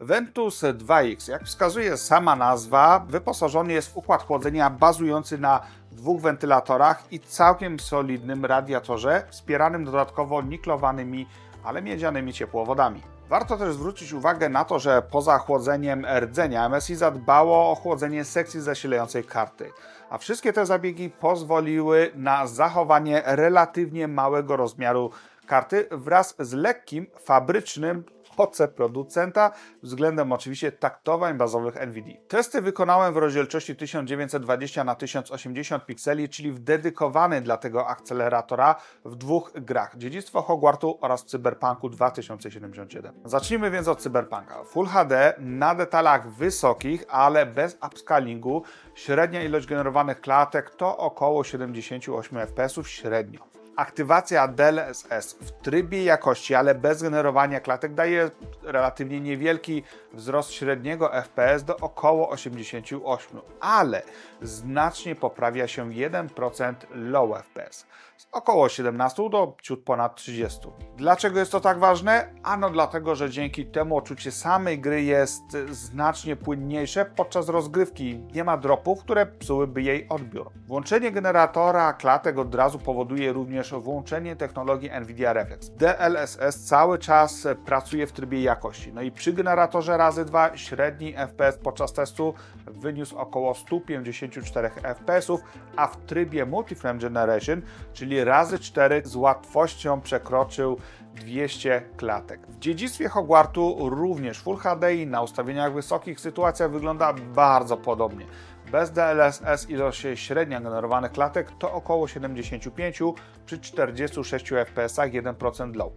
Ventus 2X, jak wskazuje sama nazwa, wyposażony jest w układ chłodzenia bazujący na dwóch wentylatorach i całkiem solidnym radiatorze, wspieranym dodatkowo niklowanymi, ale miedzianymi ciepłowodami. Warto też zwrócić uwagę na to, że poza chłodzeniem rdzenia MSI zadbało o chłodzenie sekcji zasilającej karty, a wszystkie te zabiegi pozwoliły na zachowanie relatywnie małego rozmiaru karty wraz z lekkim, fabrycznym OC producenta względem oczywiście taktowań bazowych NVIDIA. Testy wykonałem w rozdzielczości 1920 na 1080 pikseli, czyli w dedykowany dla tego akceleratora w dwóch grach: Dziedzictwo Hogwartu oraz Cyberpunku 2077. Zacznijmy więc od Cyberpunka. Full HD na detalach wysokich, ale bez upscalingu. Średnia ilość generowanych klatek to około 78 fps średnio. Aktywacja DLSS w trybie jakości, ale bez generowania klatek daje relatywnie niewielki wzrost średniego FPS do około 88, ale znacznie poprawia się 1% low FPS z około 17 do ciut ponad 30. Dlaczego jest to tak ważne? Ano dlatego, że dzięki temu odczucie samej gry jest znacznie płynniejsze podczas rozgrywki. Nie ma dropów, które psułyby jej odbiór. Włączenie generatora klatek od razu powoduje również włączenie technologii NVIDIA Reflex. DLSS cały czas pracuje w trybie jakości. No i przy generatorze razy 2 średni FPS podczas testu wyniósł około 154 FPS, a w trybie Multiframe Generation, czyli razy 4 z łatwością przekroczył 200 klatek. W dziedzictwie Hogwartu również Full HD i na ustawieniach wysokich sytuacja wygląda bardzo podobnie. Bez DLSS ilość średnia generowanych klatek to około 75 przy 46 fps 1% low.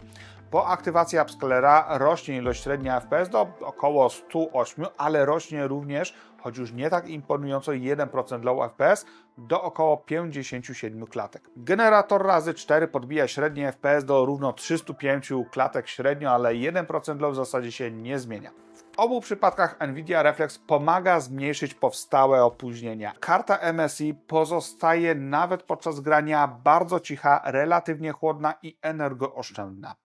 Po aktywacji upscalera rośnie ilość średnia FPS do około 108, ale rośnie również, choć już nie tak imponująco 1% low FPS, do około 57 klatek. Generator razy 4 podbija średnie FPS do równo 305 klatek średnio, ale 1% low w zasadzie się nie zmienia. W obu przypadkach Nvidia Reflex pomaga zmniejszyć powstałe opóźnienia. Karta MSI pozostaje nawet podczas grania bardzo cicha, relatywnie chłodna i energooszczędna.